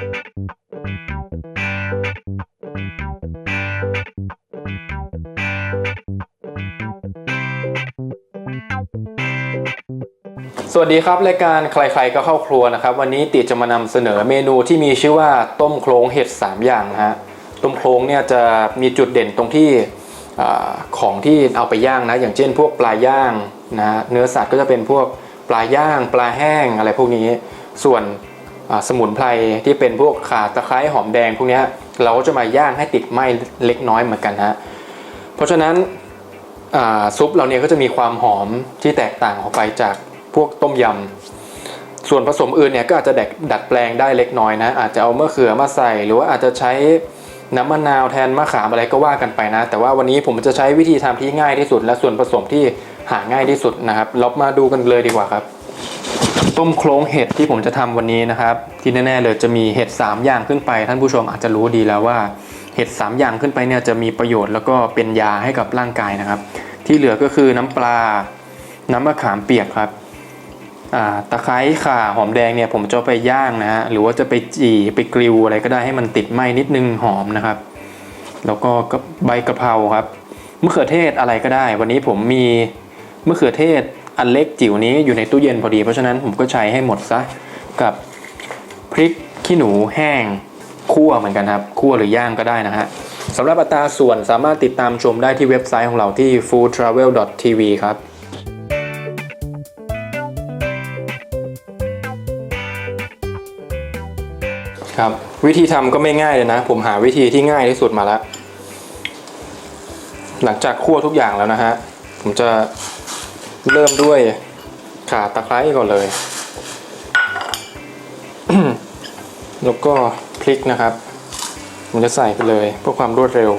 สวัสดีครับ รายการใครๆก็เข้าครัวนะครับ วันนี้ติจะมานำเสนอเมนูที่มีชื่อว่าต้มโครงเห็ด 3 อย่างนะฮะต้มโครงเนี่ยจะมีจุดเด่นตรงที่อของที่เอาไปย่างนะ อย่างเช่น พวกปลาย่างนะเนื้อสัตว์ก็จะเป็นพวกปลาย่าง ปลาแห้งอะไรพวกนี้ ส่วน สมุนไพรที่เป็นพวกข่าตะไคร้หอมแดงพวกนี้เราก็จะมาย่างให้ติดไหม้เล็กน้อยเหมือนกันฮะเพราะฉะนั้นซุปเราเนี่ยก็จะมีความหอมที่แตกต่างออกไปจากพวกต้มยำส่วนผสมอื่นเนี่ยก็อาจจะดัดดัดแปลงได้เล็กน้อยนะอาจจะเอามะเขือมาใส่ หรือว่าอาจจะใช้น้ำมะนาวแทนมะขามอะไรก็ว่ากันไปนะ แต่ว่าวันนี้ผมจะใช้วิธีทำที่ง่ายที่สุด และส่วนผสมที่หาง่ายที่สุดนะครับเรามาดูกันเลยดีกว่าครับ ต้มโครงเห็ดที่ผมจะทำวันนี้นะครับ ที่แน่ๆเลยจะมีเห็ด3 อย่างขึ้นไป ท่านผู้ชมอาจจะรู้ดีแล้วว่าเห็ด3 อย่างขึ้นไปเนี่ยจะมีประโยชน์แล้วก็เป็นยาให้กับร่างกายนะครับ ที่เหลือก็คือน้ำปลา น้ำมะขามเปียกครับตะไคร้ข่าหอมแดงเนี่ยผมจะไปย่างนะฮะหรือว่าจะไปจี่ไปกริวอะไรก็ได้ให้มันติดไหม้นิดนึงหอมนะครับ แล้วก็ใบกะเพราครับมะเขือเทศอะไรก็ได้ วันนี้ผมมีมะเขือเทศ อันเล็กจิ๋วนี้อยู่ในตู้เย็นพอดี เพราะฉะนั้นผมก็ใช้ให้หมดซะกับพริกขี้หนูแห้งคั่วเหมือนกันครับคั่วหรือย่างก็ได้นะฮะสำหรับอัตราส่วนสามารถติดตามชมได้ที่เว็บไซต์ของเราที่ foodtravel.tv ครับครับวิธีทำก็ไม่ง่ายเลยนะ ผมหาวิธีที่ง่ายที่สุดมาแล้ว หลังจากคั่วทุกอย่างแล้วนะฮะ ผมจะ เริ่มด้วยข่าตะไคร้ก่อนเลย แล้วก็พริกนะครับ ผมจะใส่ไปเลยเพื่อความรวดเร็ว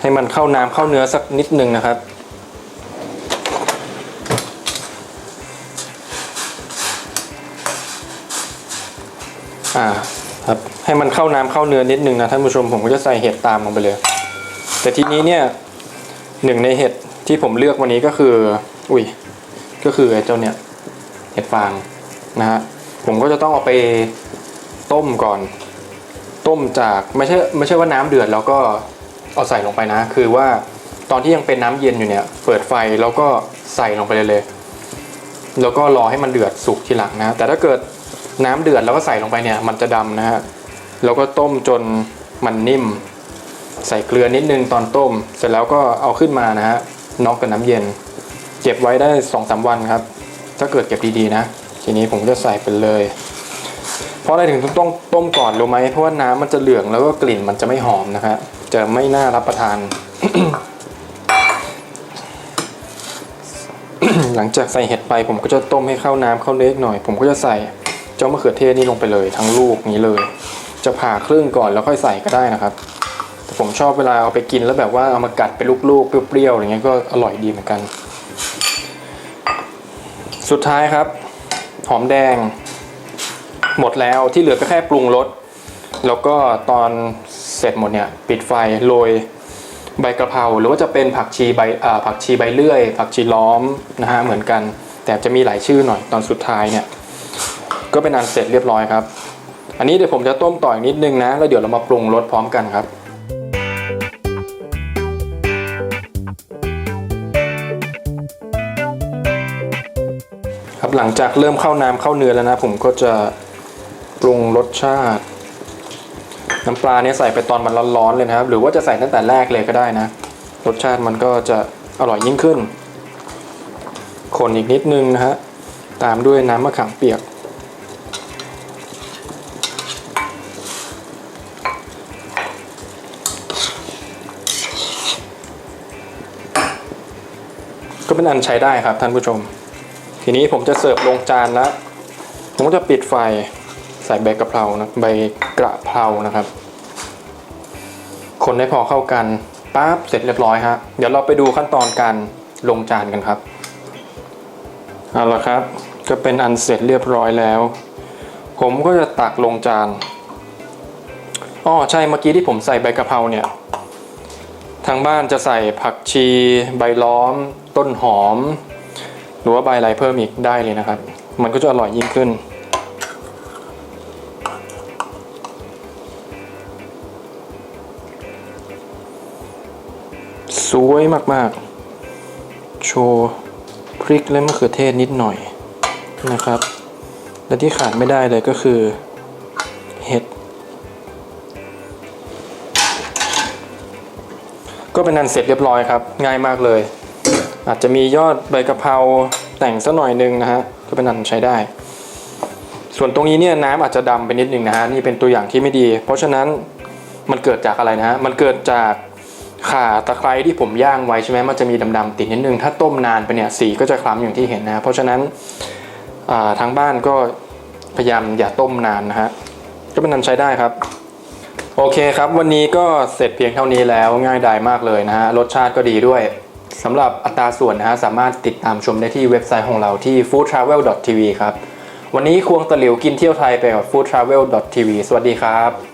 ให้มันเข้าน้ำเข้าเนื้อสักนิดนึงนะครับอ่าครับให้มันเข้าน้ำเข้าเนื้อนิดนึงนะท่านผู้ชมผมก็จะใส่เห็ดตามลงไปเลย แต่ทีนี้เนี่ยหนึ่งในเห็ด ที่ผมเลือกวันนี้ก็คือ อุ้ย ก็คือไอ้เจ้าเนี่ยเห็ดฟางนะฮะ ผมก็จะต้องเอาไปต้มก่อน ต้มจากไม่ใช่ไม่ใช่ว่าน้ำเดือดแล้วก็เอาใส่ลงไปนะ คือว่าตอนที่ยังเป็นน้ำเย็นอยู่เนี่ย เปิดไฟแล้วก็ใส่ลงไปเลยเลยแล้วก็รอให้มันเดือดสุกทีหลังนะ แต่ถ้าเกิดน้ำเดือดแล้วก็ใส่ลงไปเนี่ย มันจะดำนะฮะ แล้วก็ต้มจนมันนิ่ม ใส่เกลือนิดนึงตอนต้ม เสร็จแล้วก็เอาขึ้นมานะฮะ น็อกกับน้ำเย็น เก็บไว้ได้2อสวันครับ ถ้าเกิดเก็บดีๆนะ ทีนี้ผมจะใส่ไปเลย เพราะอะไรถึงต้องต้มก่อนรู้ไหมเพราะว่าน้ำมันจะเหลืองแล้วก็กลิ่นมันจะไม่หอมนะฮะจะไม่น่ารับประทาน หลังจากใส่เห็ดไปผมก็จะต้มให้เข้าน้ำเข้าเนื้ออีกหน่อย ผมก็จะใส่เจ้ามะเขือเทศนี่ลงไปเลย ทั้งลูกนี้เลย จะผ่าครึ่งก่อนแล้วค่อยใส่ก็ได้นะครับ ผมชอบเวลาเอาไปกินแล้วแบบว่าเอามากัดเป็นลูกๆเปรี้ยวๆอะไรเงี้ยก็อร่อยดีเหมือนกัน สุดท้ายครับ หอมแดง หมดแล้วที่เหลือก็แค่ปรุงรสแล้วก็ตอนเสร็จหมดเนี่ย ปิดไฟโรยใบกระเพราหรือว่าจะเป็นผักชีใบผักชีใบเลื่อย ผักชีล้อมนะฮะเหมือนกัน แต่จะมีหลายชื่อหน่อยตอนสุดท้ายเนี่ย ก็เป็นอันเสร็จเรียบร้อยครับ อันนี้เดี๋ยวผมจะต้มต่ออีกนิดนึงนะ แล้วเดี๋ยวเรามาปรุงรสพร้อมกันครับ หลังจากเริ่มเข้าน้ำเข้าเนื้อแล้วนะ ผมก็จะปรุงรสชาติ น้ำปลาเนี่ยใส่ไปตอนมันร้อนๆเลยนะครับ หรือว่าจะใส่ตั้งแต่แรกเลยก็ได้นะ รสชาติมันก็จะอร่อยยิ่งขึ้น คนอีกนิดนึงนะฮะตามด้วยน้ำมะขามเปียก ก็เป็นอันใช้ได้ครับท่านผู้ชม ทีนี้ผมจะเสิร์ฟลงจานแล้วผมก็จะปิดไฟใส่ใบกะเพรานะใบกระเพรานะครับ คนให้พอเข้ากันปั๊บเสร็จเรียบร้อยฮะเดี๋ยวเราไปดูขั้นตอนการลงจานกันครับเอาละครับ ก็เป็นอันเสร็จเรียบร้อยแล้ว ผมก็จะตักลงจานอ๋อใช่เมื่อกี้ที่ผมใส่ใบกะเพราเนี่ยทางบ้านจะใส่ผักชี ใบล้อม ต้นหอม หรือว่าใบอะไรเพิ่มอีกได้เลยนะครับ มันก็จะอร่อยยิ่งขึ้น สวยมากๆ โชว์พริกและมะเขือเทศนิดหน่อยนะครับ และที่ขาดไม่ได้เลยก็คือเห็ดก็เป็นอันเสร็จเรียบร้อยครับ ง่ายมากเลย อาจจะมียอดใบกะเพราแต่งสักหน่อยหนึงนะฮะก็เป็นอันใช้ได้ ส่วนตรงนี้เนี่ยน้ำอาจจะดำไปนิดนึงนะฮะนี่เป็นตัวอย่างที่ไม่ดี เพราะฉะนั้นมันเกิดจากอะไรนะฮะมันเกิดจากข่าตะไคร้ที่ผมย่างไว้ใช่ไหมมันจะมีดำๆติดนิดนึง ถ้าต้มนานไปเนี่ยสีก็จะคล้ำอย่างที่เห็นนะ เพราะฉะนั้นทางบ้านก็พยายามอย่าต้มนานนะฮะก็เป็นอันใช้ได้ครับ โอเคครับ วันนี้ก็เสร็จเพียงเท่านี้แล้วง่ายดายมากเลยนะฮะรสชาติก็ดีด้วย สำหรับอัตราส่วนนะฮะสามารถติดตามชมได้ที่เว็บไซต์ของเราที่ foodtravel.tv ครับ วันนี้ควงตะหลิวกินเที่ยวไทยไปกับ foodtravel.tv สวัสดีครับ